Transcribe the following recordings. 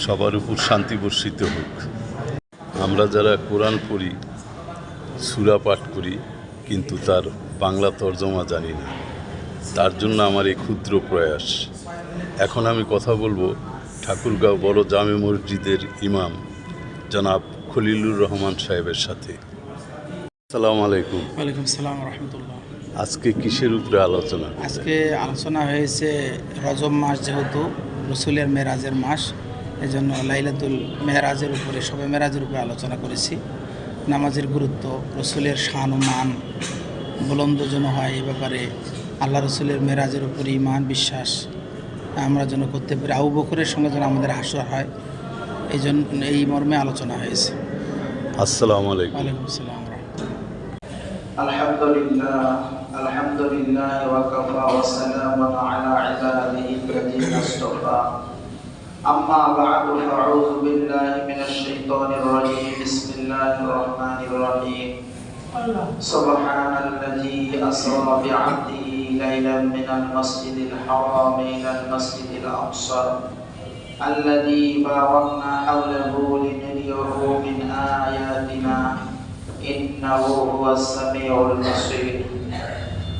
সবার উপর শান্তি বর্ষিত হোক। আমরা যারা কোরআন পড়ি সুরা পাঠ করি কিন্তু তার বাংলা তর্জমা জানি না। তার জন্য আমার এই ক্ষুদ্র প্রয়াস। এখন আমি কথা বলব ঠাকুরগাঁও বড় জামে মসজিদের ইমাম জনাব খলিলুর রহমান সাহেবের সাথে। আসসালামু আলাইকুম। ওয়ালাইকুম সালাম রহমতুল্লাহ। আজকে কিসের উপরে আলোচনা আজকে আলোচনা হয়েছে রজব মাস যেহেতু রসুলের মেরাজের মাস। এই জন্য লাইলাতুল মেহরাজের উপরে সবে মেহরাজের উপরে আলোচনা করেছি। নামাজের গুরুত্ব রসুলের শান ও মান বুলন্দ যেন হয় এ ব্যাপারে আল্লাহ রসুলের মেরাজের উপরে ইমান বিশ্বাস আমরা যেন করতে পারি। আউ বকরের সঙ্গে যেন আমাদের হাসর হয় এই জন্য এই মর্মে আলোচনা হয়েছে। আসসালামু আলাইকুম। ওয়ালাইকুম আসসালাম আলহামদুলিল্লাহ আলহামদুলিল্লাহ أما بعد فأعوذ بالله من الشيطان الرجيم. بسم الله الرحمن الرحيم. سبحان الذي أسرى بعبده ليلا من المسجد الحرام إلى المسجد الأقصى. الذي باركنا حوله لنريه من آياتنا. إنه هو السميع البصير.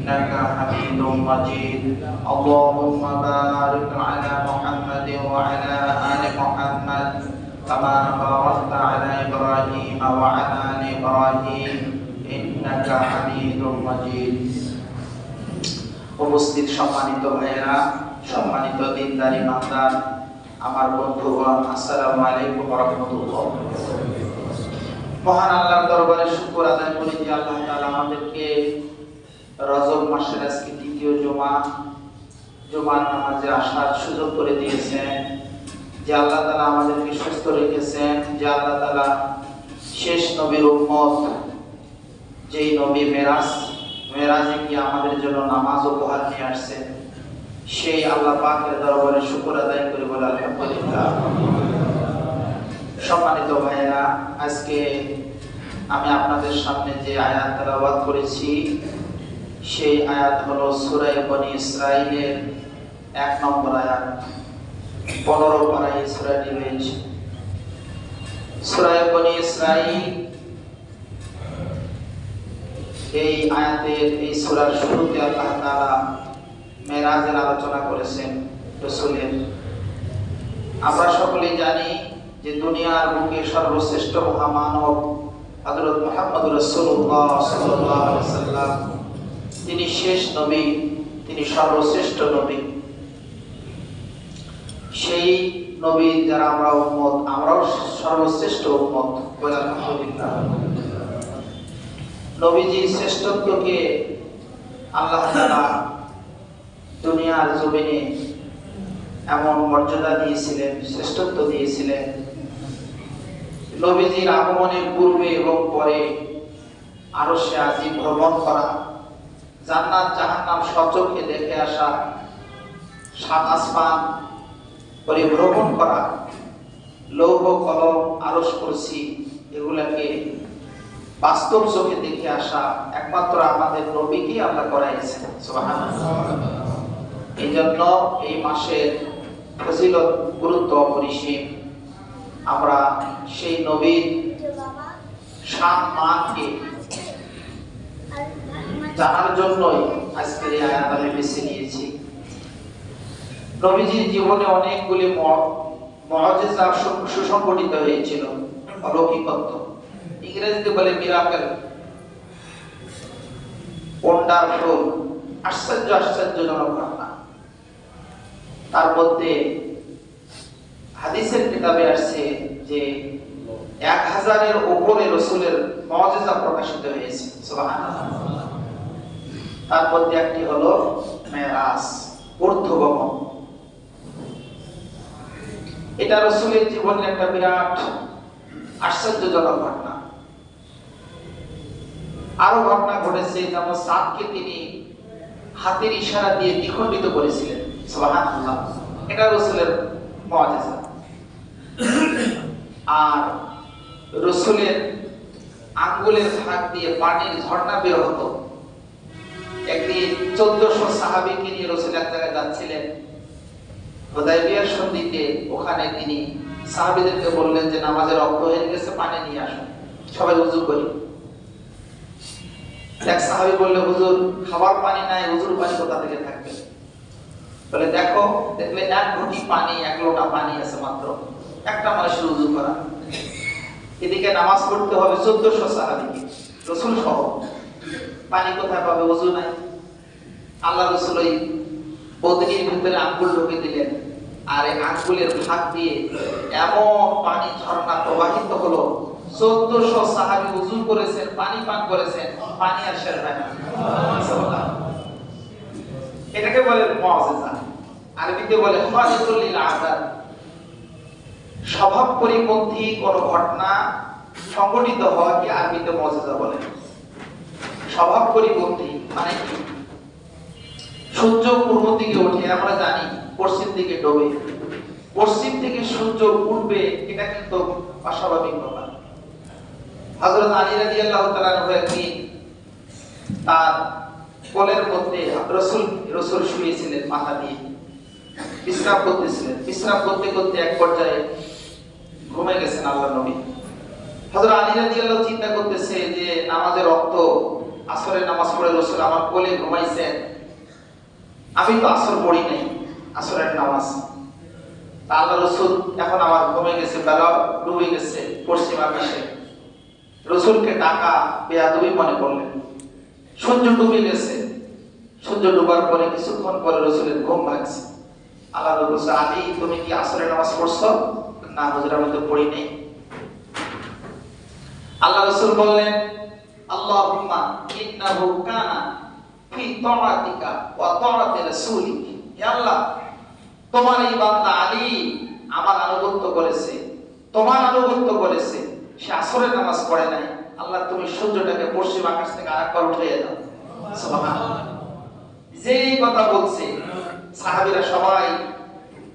إنك حميد مجيد اللهم بارك على محمد وعلى آل محمد كما باركت على إبراهيم وعلى آل إبراهيم إنك حميد مجيد উপস্থিত সম্মানিত ভাইয়েরা সম্মানিত দিনদারি মাতার আমার বন্ধুগণ আসসালামু আলাইকুম রহমতুল্লাহ মহান আল্লাহর দরবারে শুকর আদায় করি যে আল্লাহ তাআলা আমাদেরকে রজব মাসের আজকে দ্বিতীয় জমা, জমার নামাজে আসার সুযোগ করে দিয়েছেন। যে আল্লাহ তালা আমাদেরকে সুস্থ রেখেছেন, যে আল্লাহ তালা শেষ নবীর উম্মত, যেই নবী মেরাজ, মেরাজে কি আমাদের জন্য নামাজ উপহার নিয়ে আসছেন, সেই আল্লাহ পাকের দরবারে শুকর আদায় করে বলে আলহামদুলিল্লাহ। সম্মানিত ভাইয়েরা, আজকে আমি আপনাদের সামনে যে আয়াত তেলাওয়াত করেছি সেই আয়াত হলো সুরাই বনি ইসরাইলের এক নম্বর আয়াত, পনেরো পাড়ায় সুরাটি রয়েছে সুরাই বনি ইসরাইল এই আয়াতের এই সুরার শুরুতে আল্লাহ তাআলা মেরাজের আলোচনা করেছেন রসুলের। আমরা সকলেই জানি যে দুনিয়ার বুকে সর্বশ্রেষ্ঠ মহামানব হযরত মুহাম্মদ সাল্লাম তিনি শেষ নবী তিনি সর্বশ্রেষ্ঠ নবী। সেই নবী যারা আমরা উম্মত আমরাও সর্বশ্রেষ্ঠ আলহামদুলিল্লাহ। নবীজির শ্রেষ্ঠত্বকে আল্লাহ দুনিয়ার জমিনে এমন মর্যাদা দিয়েছিলেন শ্রেষ্ঠত্ব দিয়েছিলেন। নবীজির আগমনের পূর্বে এবং পরে আরও সে আজি ভ্রমণ করা জান্নাত, জাহান্নাম সচক্ষে দেখে আসা, সাত আসমান পরিভ্রমণ করা, লৌহ, কলম আরস করছি এগুলাকে বাস্তব চোখে দেখে আসা একমাত্র আমাদের নবীকেই আমরা করাইছেন এই জন্য এই মাসের ফজিলত গুরুত্ব অপরিসীম। আমরা সেই নবীর সাত মানকে জানার জন্যই আজকের এই আয়াত আমি বেছে নিয়েছি। নবীজির জীবনে অনেকগুলি মহাজেজা সুসংগঠিত হয়েছিল, অলৌকিকত্ব। ইংরেজিতে বলে মিরাকেল ওয়ান্ডারফুল আশ্চর্য, আশ্চর্যজনক ঘটনা। তার মধ্যে হাদিসের কিতাবে আসছে যে এক হাজারের উপরে রসুলের মজেজা প্রকাশিত হয়েছে, সুবহানাল্লাহ। তার মধ্যে একটি হলো মেরাজ ঊর্ধ্বগমন এটা রসুলের জীবনের একটা বিরাট আশ্চর্যজনক ঘটনা। আরও ঘটনা ঘটেছে, যেমন সাদকে তিনি হাতের ইশারা দিয়ে দ্বিখণ্ডিত করেছিলেন। এটা রসুলের আর রসুলের আঙ্গুলের ফাঁক দিয়ে পানির ঝর্ণা বের হতো। একদিন চোদ্দশো সাহাবিকে নিয়ে রসুল এক জায়গায় যাচ্ছিলেন। হোদাইবিয়ার সন্ধিতে ওখানে তিনি সাহাবিদেরকে বললেন যে, নামাজের রক্ত হয়ে গেছে, পানি নিয়ে আসুন সবাই উজু করি। এক সাহাবি বললে, হুজুর, খাবার পানি নাই, হুজুর পানি কোথা থেকে থাকবে? বলে, দেখো, দেখলে এক ঘটি পানি, এক লোটা পানি আছে মাত্র। একটা মানুষের উজু করা। এদিকে নামাজ পড়তে হবে চোদ্দশো সাহাবিকে। রসুল সহ পানি কোথায় পাবে উজু নাই। আল্লাহ রসুল ওই বদনির ভিতরে আঙ্গুল ঢুকে দিলেন। আর এই আঙ্গুলের ভাগ দিয়ে এমন পানি ঝর্ণা প্রবাহিত হলো, চোদ্দশো সাহাবি উজু করেছেন, পানি পান করেছেন, পানি না এটাকে বলে মুআজিজা, আরবিতে বলে খালিদুল লিল আযাদ স্বভাব পরিপন্থী কোন ঘটনা সংঘটিত হওয়াকে আরবিতে মুআজিজা বলে? স্বভাব পরিপন্থী মানে সূর্য পূর্ব দিকে ওঠে, আমরা জানি পশ্চিম দিকে ডোবে। পশ্চিম থেকে সূর্য উঠবে, এটা কিন্তু অস্বাভাবিক ব্যাপার। হযরত আলী রাদিয়াল্লাহু তাআলা একদিন তার কোলের মধ্যে রসুল রসুল শুয়েছিলেন মাথা দিয়ে। বিশ্রাম করতেছিলেন। বিশ্রাম করতে করতে এক পর্যায়ে ঘুমে গেছেন আল্লাহ নবী। হযরত আলী রাজি আল্লাহ চিন্তা করতেছে যে, নামাজের রক্ত আসরের নামাজ পড়ে রসুল আমার কোলে ঘুমাইছেন। আমি তো আসর পড়ি নাই, আসরের নামাজ। আল্লাহ রসুল এখন আমার ঘুমে গেছে, বেলা ডুবে গেছে রসুলকে বেয়াদবি মনে করলেন। সূর্য ডুবে গেছে। সূর্য ডুবার পরে কিছুক্ষণ পরে রসুলের ঘুম ভাগছে আল্লাহ রসুল আলী তুমি কি আসরের নামাজ পড়ছো? না হুজুর আমি তো পড়ি নাই। আল্লাহ রসুল বললেন আল্লাহুম্মা ইন্নাহু কানা ফি তাআতিকা ওয়া তাআতি রাসূলিক হে আল্লাহ তোমার এই বান্দা আলী আমার আনুগত্য করেছে, তোমার আনুগত্য করেছে। সে আসরের নামাজ পড়ে নাই। আল্লাহ, তুমি সূর্যটাকে পশ্চিম আকাশ থেকে আরেকবার উঠিয়ে দাও। সুবহানাল্লাহ। যে এই কথা বলছে, সাহাবীরা সবাই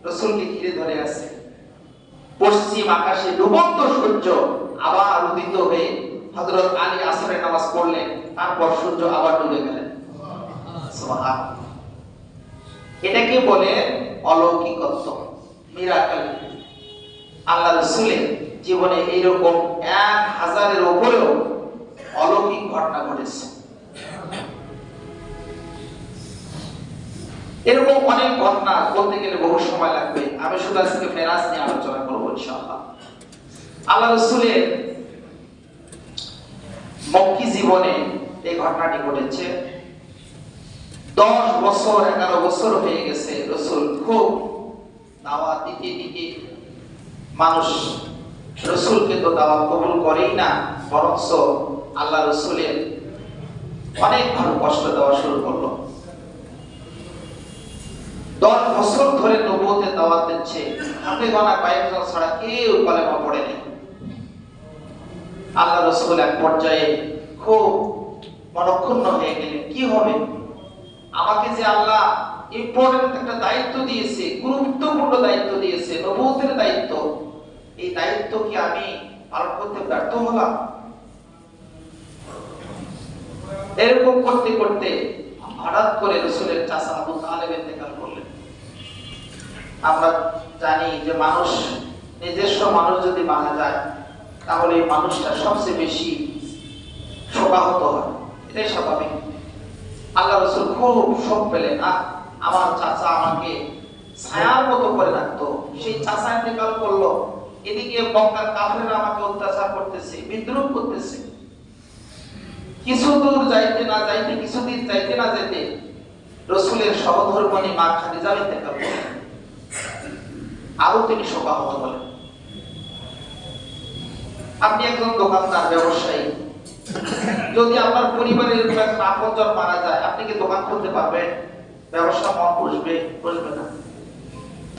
রসুলকে ঘিরে ধরে আছে। পশ্চিম আকাশে ডুবন্ত সূর্য আবার উদিত হয়ে হযরত আলী আসরের নামাজ পড়লেন, তারপর সূর্য আবার ডুবে গেলেন সুবহান। এটাকে বলে অলৌকিকত্ব মিরাকেল আল্লাহ রসুলের জীবনে এইরকম এক হাজারের উপরেও অলৌকিক ঘটনা ঘটেছে। এরকম অনেক ঘটনা বলতে গেলে বহু সময় লাগবে। আমি শুধু আজকে নিয়ে আলোচনা করব ইনশাআল্লাহ। আল্লাহ রসুলের মক্কি জীবনে এই ঘটনাটি ঘটেছে। দশ বছর, এগারো বছর হয়ে গেছে। রসুল খুব দাওয়াত দিতে দিতে মানুষ রসুলকে তো দাওয়াত কবুল করেই না, বরঞ্চ আল্লাহ রসুলের অনেক ভালো কষ্ট দেওয়া শুরু করল। দশ বছর ধরে নবুয়তের দাওয়াত দিচ্ছে। হাতে গোনা কয়েকজন ছাড়া কেউ কলেমা পড়েনি আল্লাহ রসুল এক পর্যায়ে খুব মনক্ষুণ্ণ হয়ে গেলেন। কি হবে? আমাকে যে আল্লাহ ইম্পর্টেন্ট একটা দায়িত্ব দিয়েছে, গুরুত্বপূর্ণ দায়িত্ব দিয়েছে, নবুয়তের দায়িত্ব, এই দায়িত্ব কি আমি পালন করতে ব্যর্থ হলাম? এরকম করতে করতে হঠাৎ করে রসুলের চাষা আবু তালেব ইন্তেকাল করলেন। আমরা জানি যে মানুষ নিজস্ব মানুষ যদি মারা যায় তাহলে মানুষটা সবচেয়ে বেশি শোকাহত হয়। এটাই স্বাভাবিক। আল্লাহ রসুল খুব শোক পেলেন, আহ, আমার চাচা আমাকে ছায়ার মতো করে রাখতো। সেই চাচা ইন্তেকাল করল এদিকে মক্কার কাফেররা আমাকে অত্যাচার করতেছে, বিদ্রোহ করতেছে। কিছু দূর যাইতে না যাইতে কিছুদিন যাইতে না যেতে রসুলের সহধর্মণী মা খাদিজা ইন্তেকাল করলেন আরও তিনি শোকাহত বলেন আপনি একজন দোকানদার, ব্যবসায়ী। যদি আপনার পরিবারের আপনজন মারা যায়, আপনি কি দোকান খুলতে পারবেন? ব্যবসা মন বসবে বসবে না।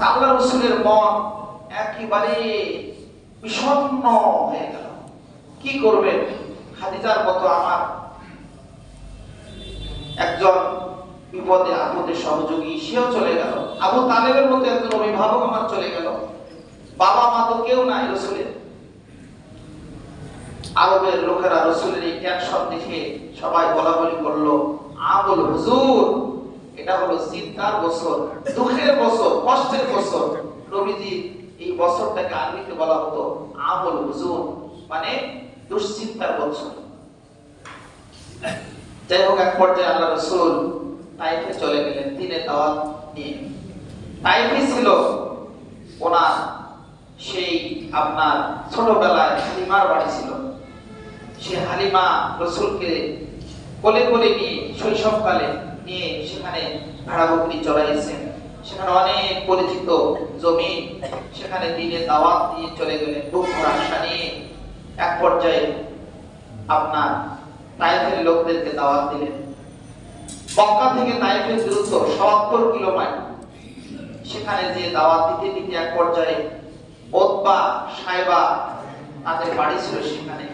আল্লাহ রসুলের মন একেবারে বিষণ্ণ হয়ে গেল। কি করবেন? খাদিজার মতো আমার একজন বিপদে, আপদে সহযোগী, সেও চলে গেল। আবু তালেবের মতো একজন অভিভাবক আমার চলে গেল। বাবা মা তো কেউ নাই রসুলের। আরবের লোকেরা রসুলের এই টেনশন দেখে সবাই বলা বলি করল, আমল হুজুর। এটা হলো চিন্তার বছর, দুঃখের বছর, কষ্টের বছর। নবীজি এই বছরটাকে আরবিতে বলা হতো আমল হুজুর মানে দুশ্চিন্তার বছর। যাই হোক, এক পর্যায়ে আল্লাহ রসুল তাইফে চলে গেলেন, দিনে দাওয়াত নিয়ে। তাইফে ছিল ওনার সেই আপনার ছোটবেলায় হালিমার বাড়ি ছিল। সে হালিমা রসুলকে কোলে কোলে নিয়ে, শৈশবকালে নিয়ে সেখানে ভাড়া বকরি চড়াইয়েছেন সেখানে অনেক পরিচিত জমি, সেখানে দিনে দাওয়াত দিয়ে চলে গেলেন। বুক ভরা নিয়ে এক পর্যায়ে আপনার তাইফের লোকদেরকে দাওয়াত দিলেন। মক্কা থেকে তাইফের দূরত্ব সত্তর কিলোমিটার সেখানে যে দাওয়াত দিতে দিতে এক পর্যায়ে ওতবা সাইবা তাদের বাড়ি ছিল সেখানে।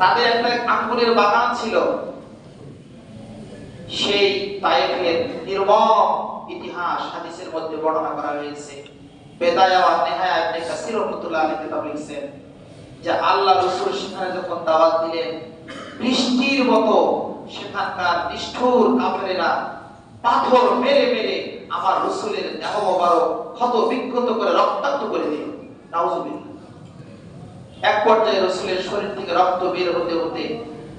তাদের একটা আঙ্গুরের বাগান ছিল। সেই তাইফের নির্মম ইতিহাস হাদিসের মধ্যে বর্ণনা করা হয়েছে। কাসির কিতাব লিখছেন যে আল্লাহ সেখানে যখন দাওয়াত দিলেন, বৃষ্টির মতো সেখানকার নিষ্ঠুর কাফেরেরা পাথর মেরে মেরে আমার রসুলের দেহ ক্ষত বিক্ষত করে রক্তাক্ত করে দিল। নাউজুবিল্লাহ। এক পর্যায়ে রসুলের শরীর থেকে রক্ত বের হতে হতে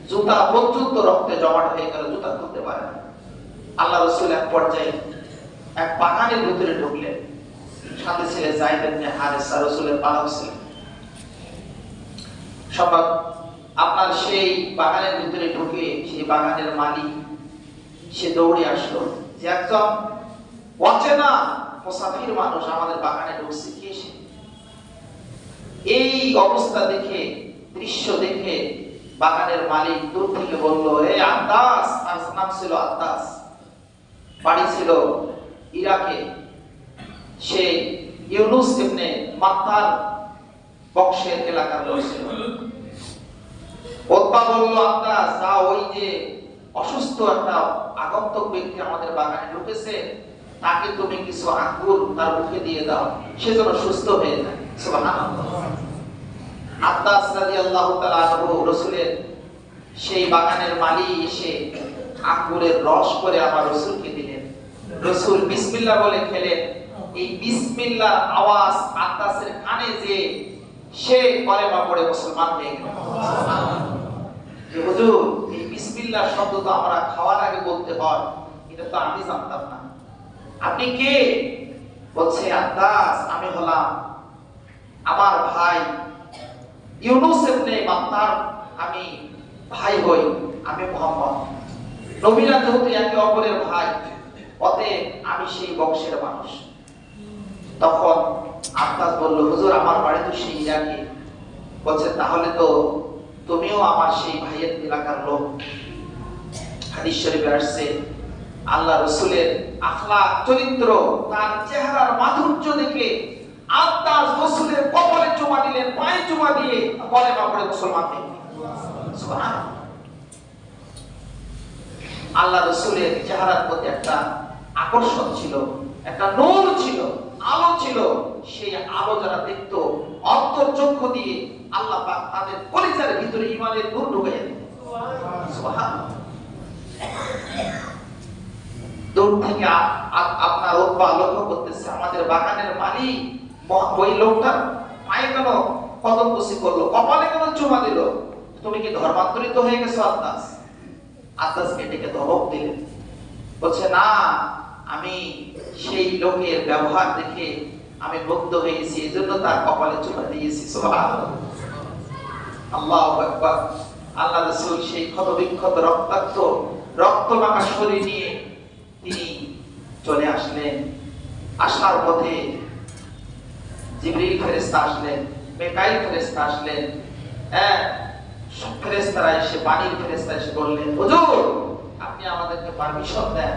জুতা পর্যন্ত রক্তে জমাট হয়ে গেল, জুতা খুলতে পারে না। আল্লাহ রসুল এক পর্যায়ে এক বাগানের ভিতরে ঢুকলেন। সাথে রসুলের পালক আপনার সেই বাগানের ভিতরে ঢুকে সেই বাগানের মালিক, সে দৌড়ে আসলো যে, একজন অচেনা মুসাফির মানুষ আমাদের বাগানে ঢুকছে কে এই অবস্থা দেখে, দৃশ্য দেখে বাগানের মালিক দূর থেকে বলল আন্দাস তার নাম ছিল আন্দাস বাড়ি ছিল ইরাকে। সে ইউনুস এলাকার লোক ছিল। যা ওই যে অসুস্থ একটা আগন্তুক ব্যক্তি আমাদের বাগানে ঢুকেছে, তাকে তুমি কিছু আঙ্গুর তার মুখে দিয়ে দাও, সে যেন সুস্থ হয়ে যায়। সেই বাগানের মালি এসে আঙ্গুরের রস করে আমার রাসূলকে দিলেন। রাসূল বিসমিল্লাহ বলে খেলেন। এই বিসমিল্লাহর আওয়াজ আব্বাসের কানে যে সে কলেমা পড়ে মুসলমান হয়ে গেল। এই শব্দ তো আমরা বলতে এটা তো আমি জানতাম না। আপনি কে? আমি হলাম আমার ভাই ইউনুস ইবনে মাত্তার আমি ভাই হই, আমি মোহাম্মদ। নবীরা যেহেতু একে অপরের ভাই, অতএব আমি সেই বংশের মানুষ। তখন আব্বাস বলল, হুজুর, আমার বাড়ি তো সেই ইরাকে বলছে, তাহলে তো তুমিও আমার সেই ভাইয়ের এলাকার লোক। হাদিস শরীফে আসছে, আল্লাহ রসুলের আখলাক চরিত্র, তার চেহারার মাধুর্য দেখে আত্মাস রসুলের কপালে চুমা দিলেন পায়ে চুমা দিয়ে বলে মুসলমান হয়ে আল্লাহ রসুলের চেহারার প্রতি একটা আকর্ষণ ছিল একটা নূর ছিল আলো ছিল। সেই আলো যারা দেখত অন্তর্চক্ষু দিয়ে আল্লাহ পাক তাদের পরিচার ভিতরে ইমানের নূর ঢুকে যেত দূর থেকে আপনার লক্ষ্য করতেছে আমাদের বাগানের মালিক ওই লোকটা পায়ে কেন কদম কুসি করল? কপালে কেন চুমা দিল? তুমি কি ধর্মান্তরিত হয়ে গেছো, আত্মাস? আত্মাসকে ডেকে ধমক দিলেন বলছে, না, আমি সেই লোকের ব্যবহার দেখে আমি মুগ্ধ হয়েছি। এই জন্য তার কপালে চুমা দিয়েছি। আল্লাহু আল্লাহ রাসূল সেই ক্ষত বিক্ষত রক্তাক্ত রক্ত মাখা শরীর নিয়ে তিনি চলে আসলেন। আসার পথে জিবরিল ফেরেশতা আসলেন মেকাইল ফেরেশতা আসলেন হ্যাঁ সব ফেরেশতারা এসে বাণীর ফেরেশতা এসে বললেন, হুজুর, আপনি আমাদেরকে পারমিশন দেন।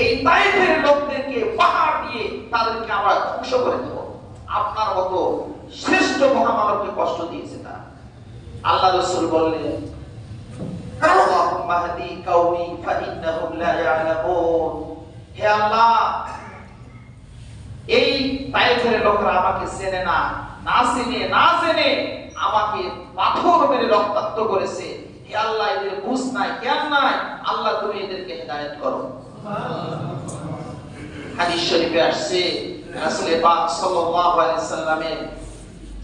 এই তাইফের লোকদেরকে পাহাড় দিয়ে তাদেরকে আমরা ধ্বংস করে দেব। আপনার মতো শ্রেষ্ঠ মহামানবকে কষ্ট দিয়েছে তারা। আল্লাহ রসুল বললেন, আল্লাহুম্মা আহদি কাওমি ফাইন্নাহুম লা ইয়ালামুন। হে আল্লাহ এই তাইফের লোকরা আমাকে চেনে না না চেনে না চেনে আমাকে পাথর মেরে রক্তাক্ত করেছে। হে আল্লাহ এদের বুঝ নাই জ্ঞান নাই। আল্লাহ তুমি এদেরকে হেদায়েত করো। হাদিস শরীফে আসছে রাসূল পাক সাল্লাল্লাহু আলাইহি সাল্লামের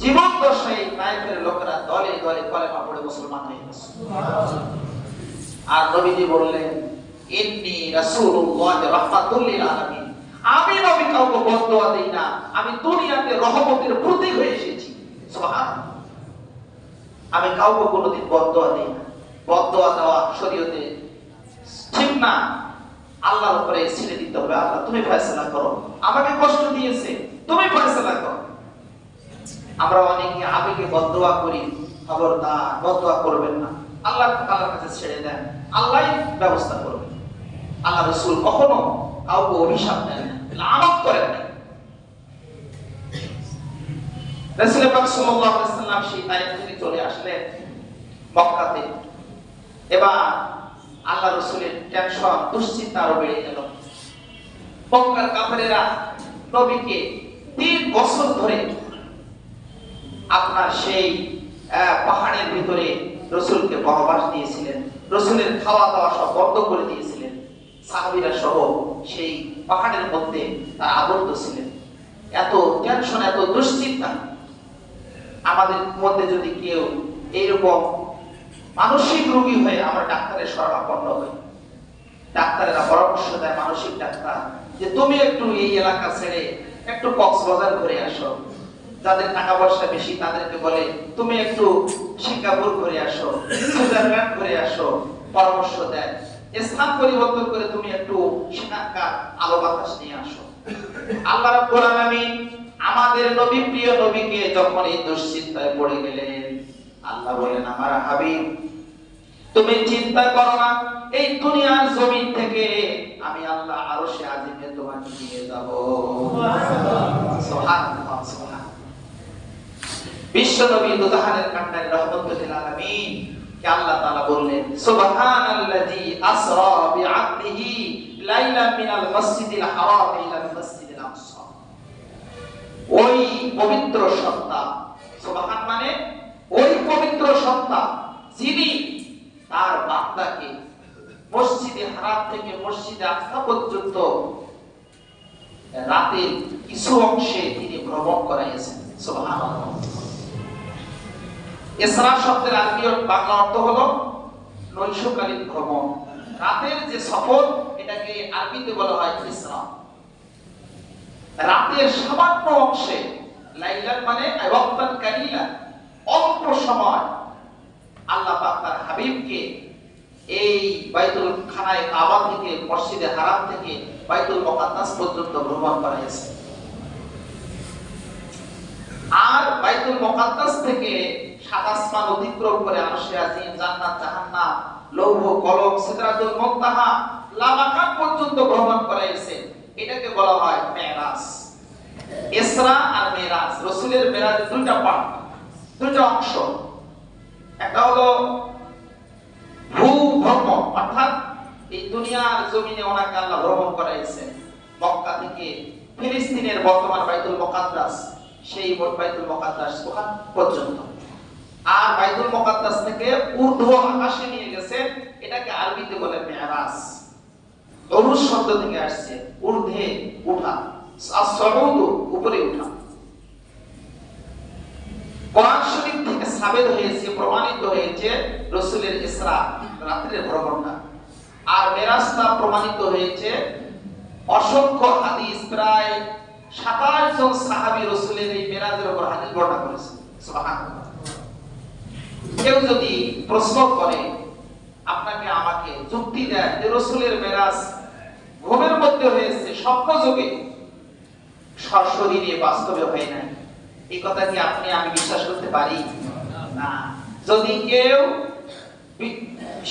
জীবন দশায় তাইফের লোকেরা দলে দলে কলেমা পড়ে মুসলমান হয়ে গেছে। আর নবীজি বললেন ইন্নি রাসূলুল্লাহ রাহমাতুল লিল আলামিন। আমি নবী কাউকে বদদোয়া দেই না, আমি দুনিয়াতে রহমতের প্রতীক হয়ে এসেছি। আমি কাউকে কোনোদিন বদদোয়া দেই না। বদদোয়া দেওয়া শরীয়তে ঠিক না। আল্লাহর উপরে ছেড়ে দিতে হবে। আল্লাহ, তুমি ফয়সালা করো। আমাকে কষ্ট দিয়েছে, তুমি ফয়সালা করো। আমরা অনেকে আবেগে বদদোয়া করি, খবরদার বদদোয়া করবেন না। আল্লাহ তাআলার কাছে ছেড়ে দেন। আল্লাহই ব্যবস্থা করবেন। আল্লাহ রাসূল কখনো কাউকে অভিশাপ দেন করেন তিন বছর ধরে আপনার সেই পাহাড়ের ভিতরে রসুলকে বনবাস দিয়েছিলেন। রসুলের খাওয়া দাওয়া সব বন্ধ করে দিয়েছিলেন সাহাবিরা সহ সেই পাহাড়ের মধ্যে তারা আবদ্ধ ছিলেন। এত টেনশন, এত দুশ্চিন্তা। আমাদের মধ্যে যদি কেউ এইরকম মানসিক রোগী হয়ে আমরা ডাক্তারের শরণাপন্ন হই, ডাক্তারেরা পরামর্শ দেয়, মানসিক ডাক্তার, যে তুমি একটু এই এলাকা ছেড়ে একটু কক্সবাজার ঘুরে আসো। যাদের টাকা পয়সা বেশি, তাদেরকে বলে, তুমি একটু সিঙ্গাপুর ঘুরে আসো, সুইজারল্যান্ড ঘুরে আসো। পরামর্শ দেয়। স্থান পরিবর্তন করে তুমি একটু সেখানকার আলো বাতাস নিয়ে আসো। আল্লাহ রাব্বুল আলামিন আমাদের নবী, প্রিয় নবীকে যখন এই দুশ্চিন্তায় পড়ে গেলেন, আল্লাহ বলেন, আমার হাবিব, তুমি চিন্তা করো না, এই দুনিয়ার জমিন থেকে আমি আল্লাহ আরও সে আজিমে তোমাকে নিয়ে যাব। বিশ্ব নবী দুজাহানের কান্ডারি রহমতুল্লিল আলামিন। আল্লাহ তাআলা বললেন, সুবহানাল্লাযী আসরা বিআবদিহি লাইলাম মিনাল মসজিদিল হারাম ইলাল মসজিদিল আকসা। ওই পবিত্র সত্তা, সুবহান মানে ওই পবিত্র সত্তা যিনি তার বান্দাকে মসজিদে হারাম থেকে মসজিদে আকসা পর্যন্ত রাতের কিছু অংশে তিনি ভ্রমণ করাইয়েছেন, সুবহানাল্লাহ। ইসরা শব্দের আরবি বাংলা অর্থ হলো নৈশকালীন ভ্রমণ। রাতের যে সফর, এটাকে আরবিতে বলা হয় ইসরা। রাতের সামান্য অংশে, লাইলান মানে ওয়াক্তান কালিলা, অল্প সময় আল্লাহ পাক তার হাবিবকে এই বাইতুল খানায় কাবা থেকে, মসজিদে হারাম থেকে, বাইতুল মুকাদ্দাস পর্যন্ত ভ্রমণ করাইছে। আর বাইতুল মুকাদ্দাস থেকে সাত আসমান অতিক্রম করে আরশে আজিম জান্নাত, জাহান্নাম, লৌহ, কলম, সিদরাতুল মুনতাহা লামাকান পর্যন্ত ভ্রমণ করাইছে। এটাকে বলা হয় মেরাজ। ইসরা আর মেরাজ, রাসূলের মেরাজ দুইটা পার্ট দুইটা অংশ। একটা হলো ভূ ভ্রমণ অর্থাৎ এই দুনিয়ার জমিনে ওনাকে আল্লাহ ভ্রমণ করাইছে। মক্কা থেকে ফিলিস্তিনের বর্তমান বাইতুল মুকাদ্দাস, সেই বাইতুল মুকাদ্দাস ওখান পর্যন্ত। আর বাইতুল মুকাদ্দাস থেকে ঊর্ধ্ব আকাশে নিয়ে গেছে, এটাকে আরবিতে বলে মেরাজ। অরুজ শব্দ থেকে আসছে, ঊর্ধ্বে উঠা। as-su'ud উপরে উঠা। কোরআন শরীফ থেকে সাবেত হয়েছে, প্রমাণিত হয়েছে রসুলের ইসরা, রাত্রের ভ্রমণটা আর মেরাজটা প্রমাণিত হয়েছে অসংখ্য হাদিস, প্রায় সাতাশ জন সাহাবি রসুলের এই মেরাজের উপর হাদিস বর্ণনা করেছে। সুবহানাল্লাহ। কেউ যদি প্রশ্ন করে, আপনাকে আমাকে যুক্তি দেয়, যে রসুলের মেরাজ ঘুমের মধ্যে হয়েছে, স্বপ্ন যোগে, সশরীরে বাস্তবে হয় নাই। এই কথা কি আপনি আমি বিশ্বাস করতে পারি? না। যদি কেউ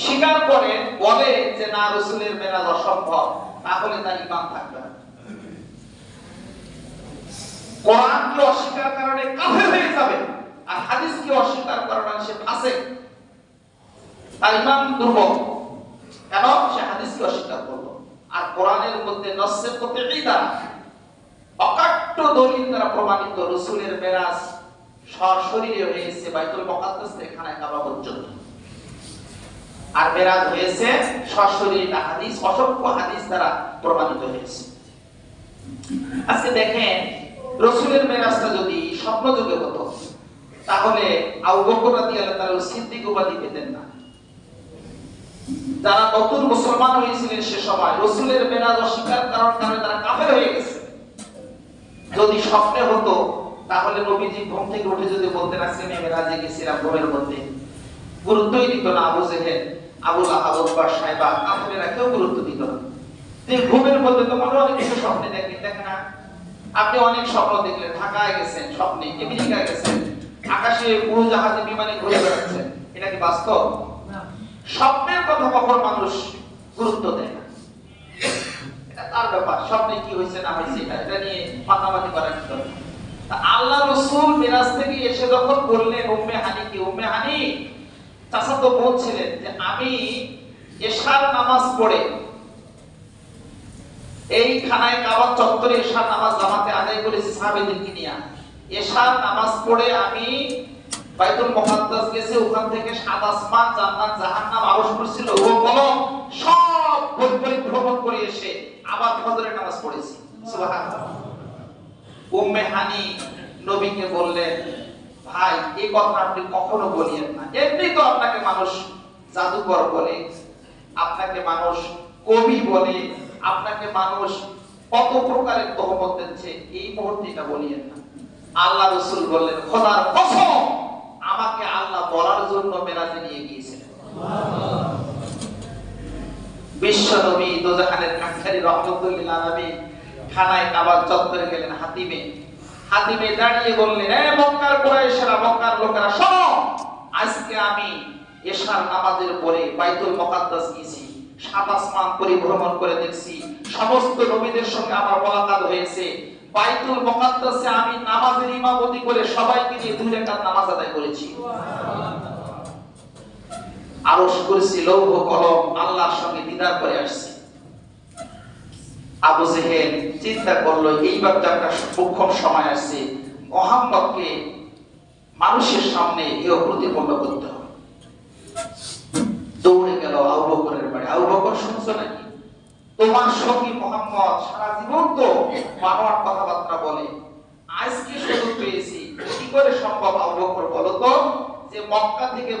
স্বীকার করে, বলে যে না, রসুলের মেরাজ অসম্ভব, তাহলে তার ইমান থাকবে না। কোরআনকে অস্বীকার কারণে কাফের হয়ে যাবে। আর হাদিসকে অস্বীকার কারণে সে ফাসে। তার ইমান দুর্বল। কেন? সে হাদিসকে অস্বীকার করল। আর কোরআনের মধ্যে নসের প্রতি দ্বারা অকাট্য দলিল দ্বারা প্রমাণিত রসুলের মেরাজ সশরীরে হয়েছে বাইতুল মুকাদ্দাস থেকে খানায় কাবা পর্যন্ত। আর মেরাজ হয়েছে সশরীরে হাদিস, অসংখ্য হাদিস দ্বারা প্রমাণিত হয়েছে। আজকে দেখেন, রসুলের মেরাজটা যদি স্বপ্ন যুগে হতো তাহলে আবু বকর উপাধি পেতেন না। যারা নতুন মুসলমান হয়েছিলেন সে সময় রসুলের মেরাজ অস্বীকার করার কারণে তারা কাফের হয়ে গেছে। যদি স্বপ্নে হতো, তাহলে নবীজি ঘুম থেকে উঠে যদি বলতেন, আজকে আমি মেরাজে গেছিলাম ঘুমের মধ্যে। গুরুত্বই দিত না আবু জেহেল আবুল আহাবদ বা সাহেবা কাফেরা কেউ গুরুত্ব দিত না। যে ঘুমের মধ্যে তো মনে অনেক কিছু স্বপ্নে দেখেন দেখেন আপনি অনেক স্বপ্ন দেখলেন, ঢাকায় গেছেন, স্বপ্নে আমেরিকা গেছেন। আকাশে উড়োজাহাজে বিমানে ঘুরে বেড়াচ্ছেন এটা কি বাস্তব? স্বপ্নের কথা কখন মানুষ গুরুত্ব দেয় না। এটা তার ব্যাপার স্বপ্নে কি হয়েছে না হয়েছে এটা এটা নিয়ে মাতামাতি করার কি? আল্লাহ রসুল মিরাজ থেকে এসে যখন বললেন উম্মে হানি কি উম্মে হানি? চাচা তো বলছিলেন যে আমি এশার নামাজ পড়ে এই খানায় কাবার চত্বরে এশার নামাজ জামাতে আদায় করেছি সাহাবেদেরকে নিয়ে এশার নামাজ পড়ে আমি বাইতুল মুকাদ্দাস গেছে, ওখান থেকে সাত আসমান, জান্নাত, জাহান্নাম আরশ করছিল। ও বলো, সব পরিভ্রমণ করে এসে আবার ফজরের নামাজ পড়েছি। সুবহানাল্লাহ। উম্মে হানি নবীকে বললেন, ভাই এই কথা আপনি কখনো বলিয়েন না। এমনি তো আপনাকে মানুষ জাদুকর বলে, আপনাকে মানুষ কবি বলে, আপনাকে মানুষ কত প্রকারের তহমত দিচ্ছে। এই মুহূর্তে এটা বলিয়েন না। আল্লাহ রসুল বললেন, খোদার কসম, আমাকে আল্লাহ বলার জন্য মেরাজে নিয়ে গিয়েছিলেন। আজকে আমি নামাজের পরে বাইতুল পরিভ্রমণ করে দেখছি, সমস্ত নবীদের সঙ্গে আমার মোলাকাত হয়েছে। বাইতুল মুকাদ্দাসে আমি নামাজের ইমামতি করে সবাইকে নিয়ে দুই রাকাত নামাজ আদায় করেছি। আরশ করেছি, লৌহ, কলম, আল্লাহর সঙ্গে দিদার করে আসছি। আবু জেহেল চিন্তা করল এইবার তো একটা সূক্ষ্ম সময় আসছে। মোহাম্মদকে মানুষের সামনে এও প্রতিপন্ন করতে হবে। দৌড়ে গেল আবু বকরের বাড়ি। আবু বকর শুনছো নাকি? তোমার সঙ্গী মোহাম্মদ সারা জীবন তো মানোয়ার কথাবার্তা বলে। আজকে সুযোগ পেয়েছি। কি করে সম্ভব আবু বলো তো? যে মক্কা থেকে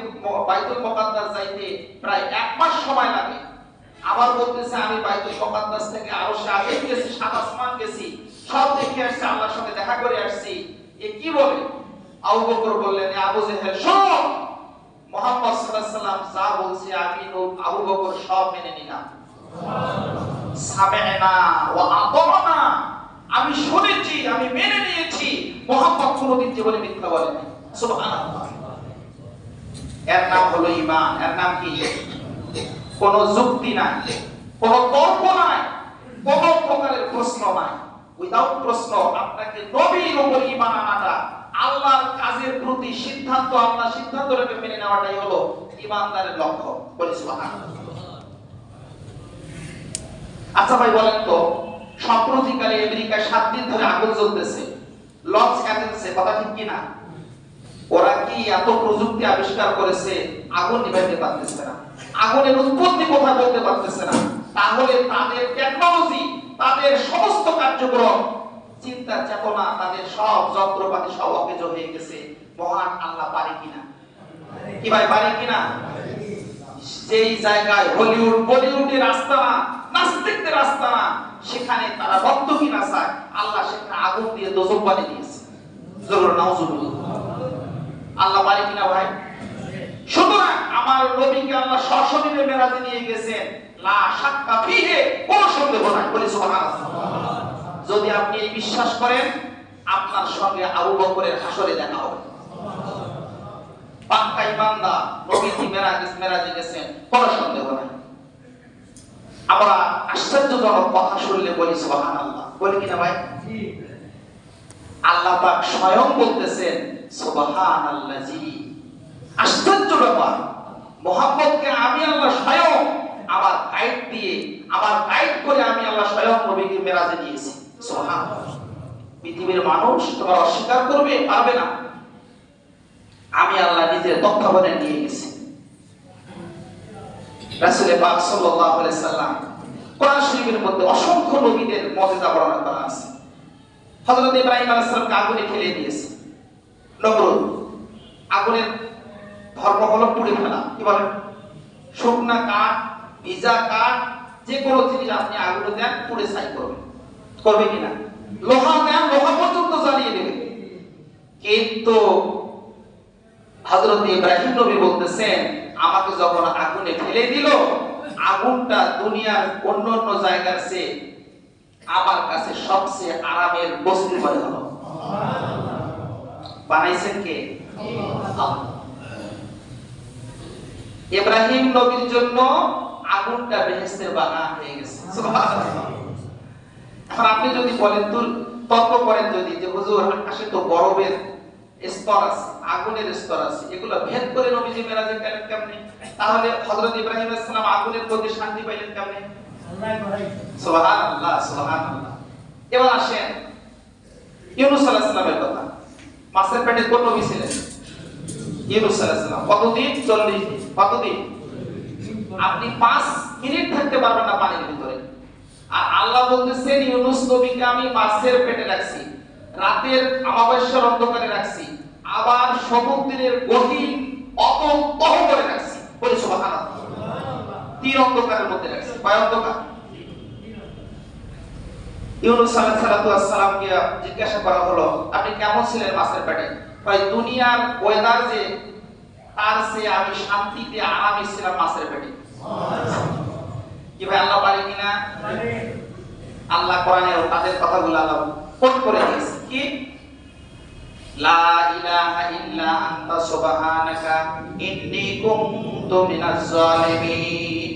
বাইতুল মুকাদ্দাস যাইতে প্রায় এক মাস সময় লাগে। আবার বলতেছে, আমি বাইতুল মুকাদ্দাস থেকে আরও আগে গেছি, সাত আসমান গেছি। সব দেখে আসছি, আল্লাহর সঙ্গে দেখা করে আসছি। এ কি বলে? আবু বকর বললেন, "এ আবু জেহেল, শোন! মোহাম্মদ সাল্লাল্লাহু আলাইহি সাল্লাম যা বলছে আমি আবু বকর সব মেনে নিলাম। আমি শুনেছি, আমি মেনে নিয়েছি, মোহাম্মদ কোনদিন জীবনে মিথ্যা বলেনি। এর নাম হলো ঈমান। এর নাম কি? কোন যুক্তি নাই, কোন তর্ক নাই, কোন প্রকারের প্রশ্ন নাই। উইদাউট প্রশ্ন, আপনাকে নবীর উপর ঈমান আনাটা, আল্লাহর কাজের প্রতি সিদ্ধান্ত আল্লাহ মেনে নেওয়াটাই হলো ঈমানদারের লক্ষ্য। বলি আচ্ছা ভাই বলেন তো সম্প্রতিকালে আমেরিকায় সাত দিন ধরে আগুন জ্বলতেছে লস অ্যাথেন্সে কথা ঠিক কি না ওরা কি এত প্রযুক্তি আবিষ্কার করেছে, আগুন নিভাইতে পারতেছে না। আগুনের উৎপত্তি কোথা বলতে পারতেছে না। তাহলে তাদের টেকনোলজি তাদের সমস্ত কার্যক্রম, চিন্তা চেতনা, তাদের সব যন্ত্রপাতি সব অকেজ হয়ে গেছে। মহান আল্লাহ পারে কিনা? কি ভাই পারে কিনা? যেই জায়গায় হলিউড, বলিউডের আস্তানা নাস্তিকদের আস্তানা সেখানে তারা রক্ত কিনা চায় আল্লাহ সেখানে আগুন দিয়ে দোজক বানিয়ে দিয়েছে। নাউজুবিল্লাহ আল্লাহ পারে কিনা ভাই? সুতরাং আমার নবীকে আল্লাহ সশরীরে মেরাজে নিয়ে গেছেন। লা ফিহে, কোনো সন্দেহ নাই। বলি যদি আপনি এই বিশ্বাস করেন, আপনার সঙ্গে আবু বকরের হাসরে দেখা হবে। পাক্কা ইমানদা নবীজি মেরাজ, মেরাজে গেছেন, কোনো সন্দেহ নাই। আমরা আশ্চর্যজনক কথা শুনলে বলি সোহান আল্লাহ বলি কিনা ভাই? আল্লাহ পাক স্বয়ং বলতেছেন সোবাহান আল্লাহজি আশ্চর্য ব্যাপার। মোহাম্মদকে আমি আল্লাহ স্বয়ং আমার গাইড দিয়ে, আমার গাইড করে আমি আল্লাহ স্বয়ং নবীকে মেরাজে দিয়েছি সোহান পৃথিবীর মানুষ তোমার অস্বীকার করবে, পারবে না। আমি আল্লাহ নিজের তত্ত্বাবধানে নিয়ে গেছি। রাসূল পাক সাল্লাল্লাহু আলাইহি সাল্লাম কোরআন শরীফের মধ্যে অসংখ্য নবীদের বর্ণনা করা আছে। হযরত ইব্রাহিম আলাইহিস সালামকে আগুনে ফেলে দিয়েছে। নমরুদ, আগুনের ধর্ম হলো পুড়ে ফেলা, কি বলেন? শুকনা কাঠ, ভিজা কাঠ যে কোনো জিনিস আপনি আগুনে দেন, পুড়ে ছাই করবে করবে কিনা? লোহা দেন, লোহা পর্যন্ত জ্বালিয়ে দেবে। কিন্তু হযরত ইব্রাহিম নবী বলতেছেন আমাকে যখন আগুনে ফেলে দিল আগুনটা দুনিয়ার অন্য অন্য জায়গার চেয়ে আমার কাছে সবচেয়ে আরামের বস্তু মনে হলো বানাইছেন কে? ইব্রাহিম নবীর জন্য আগুনটা বেহেশতের বাগান হয়ে গেছে। এখন আপনি যদি বলেন তর্ক করেন যদি যে হুজুর আকাশে তো গরমের স্তর আছে আগুনের স্তর আছে এগুলো ভেদ করে নবীজি মেরাজে গেলেন কেমনে? তাহলে হযরত ইব্রাহিম আলাইহিস সালাম আগুনের মধ্যে শান্তি পাইলেন কেমনে? সুবহানাল্লাহ সুবহানাল্লাহ। এবার আসেন ইউনুস আলাইহিস সালামের কথা। মাছের পেটে কোন নবী ছিলেন? ইউনুস আলাইহিস সালাম। কতদিন? 40 দিন। কতদিন? আপনি 5 মিনিট থাকতে পারবেন না পানির ভিতরে। আর আল্লাহ বলতেছেন ইউনুস নবীকে আমি মাছের পেটে রাখছি। রাতের অমাবস্যার অন্ধকারে রাখছি। আবার সমুদ্রের গহীন অতন্তহ করে রাখছি। বলি সুবহানাল্লাহ। তীর অন্ধকারের মধ্যে রাখছি। কয় অন্ধকার। ইউনুস আলাইহিস সালাতু ওয়াসসালামকে জিজ্ঞাসা করা হলো আপনি কেমন ছিলেন মাছের পেটে? ভাই দুনিয়ার ওয়েদার যে তার সে আমি শান্তিতে আরামে ছিলাম মাছের পেটে। কি ভাই আল্লাহ পারে কিনা? আল্লাহ কোরআনে তাদের কথাগুলো আল্লাহ কোট করে দিয়েছে কি লা ইলাহা ইল্লা আনতা সুবহানাকা ইন্নী কুনতু মিনাজ জালিমিন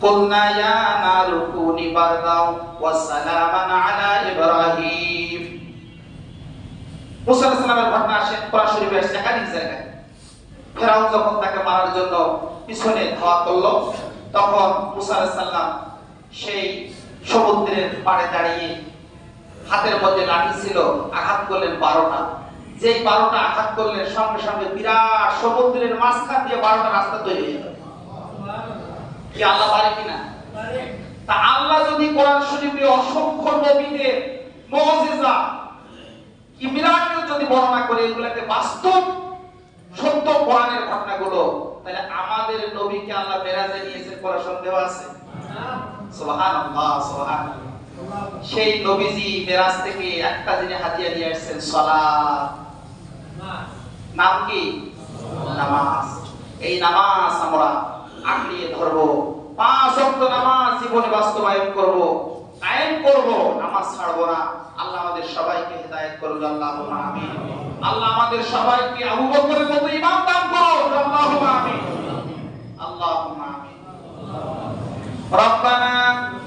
قلنا يا نار كوني بردا وسلاما على ابراهيم মুসা আলাইহিস সালামের ঘটনা আসে কোরআন শরীফে আসছে একাধিক জায়গায় ফেরাউন যখন তাকে মারার জন্য পিছনে ধাওয়া করলো তখন মুসা আলাইহিস সালাম সেই সমুদ্রের পাড়ে দাঁড়িয়ে হাতের মধ্যে লাঠি ছিল, আঘাত করলেন বারোটা। যেই বারোটা আঘাত করলেন, সঙ্গে সঙ্গে বিরাট সমুদ্রের মাঝখান দিয়ে বারোটা রাস্তা তৈরি হয়ে গেল। কি আল্লাহ পারে কিনা? তা আল্লাহ যদি কোরআন শরীফে অসংখ্য নবীদের মুজিজা কি মিরাকেল যদি বর্ণনা করে এগুলাকে বাস্তব সত্য কোরআনের ঘটনাগুলো, তাহলে আমাদের নবীকে আল্লাহ মেরাজে নিয়েছেন করার সন্দেহ আছে? সুবহানাল্লাহ সুবহানাল্লাহ। সেই নবীজি মেরাজ থেকে একটা জিনিস হাতিয়া নিয়ে আসছেন নাম কি? নামাজ। এই নামাজ আমরা আঁকড়িয়ে ধরবো। পাঁচ ওয়াক্ত নামাজ জীবনে বাস্তবায়ন করব, কায়েম করব, নামাজ ছাড়বো না। আল্লাহ আমাদের সবাইকে হেদায়েত করুন, আল্লাহুম্মা আমিন। আল্লাহ আমাদের সবাইকে আবু বকরের মতো ইমাম দান করুন, আল্লাহুম্মা আমিন। আল্লাহুম্মা আমিন। ربنا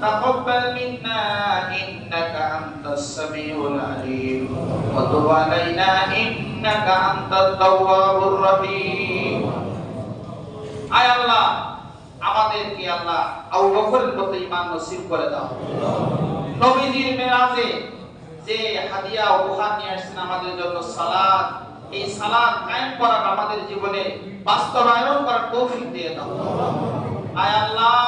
تقبل منا إنك أنت السميع العليم وتب علينا إنك أنت التواب الرحيم আয় আল্লাহ আমাদেরকে আল্লাহ আবু বকরের মতো ঈমান নসিব করে দাও নবীজির মেরাজে যে হাদিয়া উপহার নিয়ে আসছেন আমাদের জন্য সালাত এই সালাত কায়েম করার আমাদের জীবনে বাস্তবায়ন করার তৌফিক দিয়ে দাও আয় আল্লাহ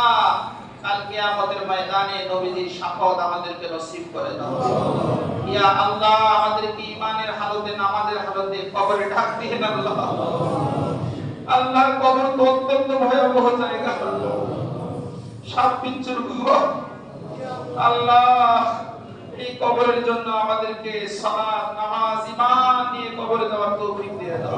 কালকে আমাদের ময়দানে নবীজির শাফাত আমাদেরকে নসিব করে দাও। ইয়া আল্লাহ আমাদেরকে ঈমানের হালতে নামাজের হালতে কবরে ঢাক দিয়ে আল্লাহ আল্লাহর কবর তো অত্যন্ত ভয়াবহ জায়গা। সাপ বিচ্ছুর ঘর। আল্লাহ এই কবরের জন্য আমাদেরকে সালাত নামাজ ঈমান নিয়ে কবরে যাওয়ার তৌফিক দিয়ে দাও।